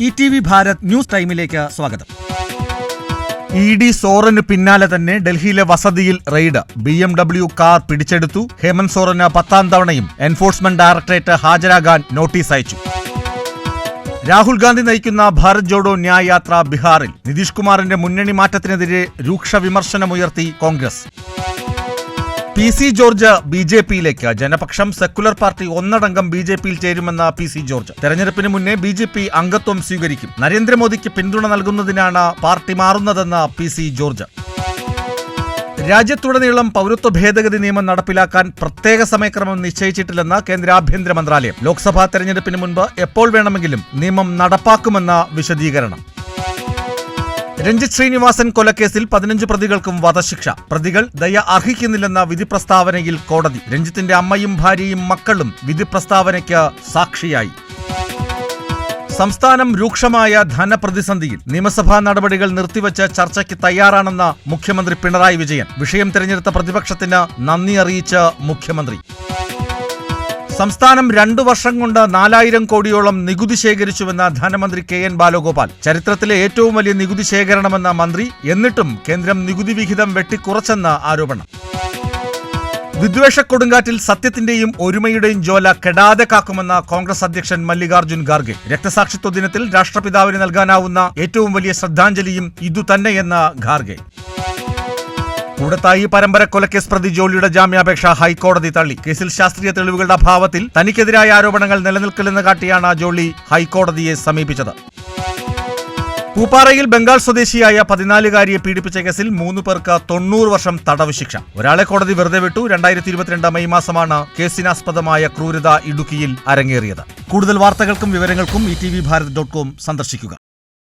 E T V Bharat news ടൈമിലേക്ക് സ്വാഗതം. E D സോറന് പിന്നാലെ തന്നെ ഡൽഹിയിലെ വസതിയിൽ raid. B M W car പിടിച്ചെടുത്തു. ഹേമന്ത് സോറന് പത്താം തവണയും എൻഫോഴ്സ്മെന്റ് ഡയറക്ടറേറ്റ് ഹാജരാകാൻ നോട്ടീസ് അയച്ചു. രാഹുൽ ഗാന്ധി നയിക്കുന്ന ഭാരത് ജോഡോ ന്യായ യാത്ര ബീഹാറിൽ. നിതീഷ് കുമാറിന്റെ മുന്നണി മാറ്റത്തിനെതിരെ രൂക്ഷ വിമർശനമുയർത്തി Congress. P C George B J പിയിലേക്ക്. ജനപക്ഷം സെക്കുലർ പാർട്ടി ഒന്നടങ്കം ബി ജെ പിയിൽ ചേരുമെന്ന പി സി ജോർജ്. തെരഞ്ഞെടുപ്പിന് മുന്നേ ബി ജെ പി അംഗത്വം സ്വീകരിക്കും. നരേന്ദ്രമോദിക്ക് പിന്തുണ നൽകുന്നതിനാണ് പാർട്ടി മാറുന്നതെന്ന് പി സി ജോർജ്. രാജ്യത്തുടനീളം പൗരത്വ ഭേദഗതി നിയമം നടപ്പിലാക്കാൻ പ്രത്യേക സമയക്രമം നിശ്ചയിച്ചിട്ടില്ലെന്ന് കേന്ദ്ര ആഭ്യന്തര മന്ത്രാലയം. ലോക്സഭാ തെരഞ്ഞെടുപ്പിന് മുൻപ് എപ്പോൾ വേണമെങ്കിലും നിയമം നടപ്പാക്കുമെന്ന വിശദീകരണം. രഞ്ജിത് ശ്രീനിവാസൻ കൊലക്കേസിൽ പതിനഞ്ച് പ്രതികൾക്കും വധശിക്ഷ. പ്രതികൾ ദയ അർഹിക്കുന്നില്ലെന്ന വിധി പ്രസ്താവനയിൽ കോടതി. രഞ്ജിത്തിന്റെ അമ്മയും ഭാര്യയും മക്കളും വിധി പ്രസ്താവനയ്ക്ക് സാക്ഷിയായി. സംസ്ഥാനം രൂക്ഷമായ ധനപ്രതിസന്ധിയിൽ നിയമസഭാ നടപടികൾ നിർത്തിവച്ച് ചർച്ചയ്ക്ക് തയ്യാറാണെന്ന മുഖ്യമന്ത്രി പിണറായി വിജയൻ. വിഷയം തിരഞ്ഞെടുത്ത പ്രതിപക്ഷത്തിന് നന്ദി അറിയിച്ച് മുഖ്യമന്ത്രി. സംസ്ഥാനം രണ്ടു വർഷം കൊണ്ട് നാലായിരം കോടിയോളം നികുതി ശേഖരിച്ചുവെന്ന ധനമന്ത്രി കെ എൻ ബാലഗോപാൽ. ചരിത്രത്തിലെ ഏറ്റവും വലിയ നികുതി ശേഖരണമെന്ന മന്ത്രി എന്നിട്ടും കേന്ദ്രം നികുതി വിഹിതം വെട്ടിക്കുറച്ചെന്ന ആരോപണം. വിദ്വേഷ കൊടുങ്കാറ്റിൽ സത്യത്തിന്റെയും ഒരുമയുടെയും ജ്വാല കെടാതെ കാക്കുമെന്ന കോൺഗ്രസ് അധ്യക്ഷൻ മല്ലികാർജുൻ ഖാർഗെ. രക്തസാക്ഷിത്വ ദിനത്തിൽ രാഷ്ട്രപിതാവിന് നൽകാനാവുന്ന ഏറ്റവും വലിയ ശ്രദ്ധാഞ്ജലിയും ഇതുതന്നെയെന്ന ഖാർഗെ. കൂടത്തായി പരമ്പര കൊലക്കേസ് പ്രതി ജോളിയുടെ ജാമ്യാപേക്ഷ ഹൈക്കോടതി തള്ളി. കേസിൽ ശാസ്ത്രീയ തെളിവുകളുടെ അഭാവത്തിൽ തനിക്കെതിരായ ആരോപണങ്ങൾ നിലനിൽക്കില്ലെന്ന് കാട്ടിയാണ് ജോളി ഹൈക്കോടതിയെ സമീപിച്ചത്. പൂപ്പാറയിൽ ബംഗാൾ സ്വദേശിയായ പതിനാലുകാരിയെ പീഡിപ്പിച്ച കേസിൽ മൂന്ന് പേർക്ക് തൊണ്ണൂറ് വർഷം തടവ് ശിക്ഷ. ഒരാളെ കോടതി വെറുതെ വിട്ടു. രണ്ടായിരത്തി ഇരുപത്തിരണ്ട് മെയ് മാസമാണ് കേസിനാസ്പദമായ ക്രൂരത ഇടുക്കിയിൽ അരങ്ങേറിയത്. കൂടുതൽ വാർത്തകൾക്കും വിവരങ്ങൾക്കും E T V Bharat dot com സന്ദർശിക്കുക.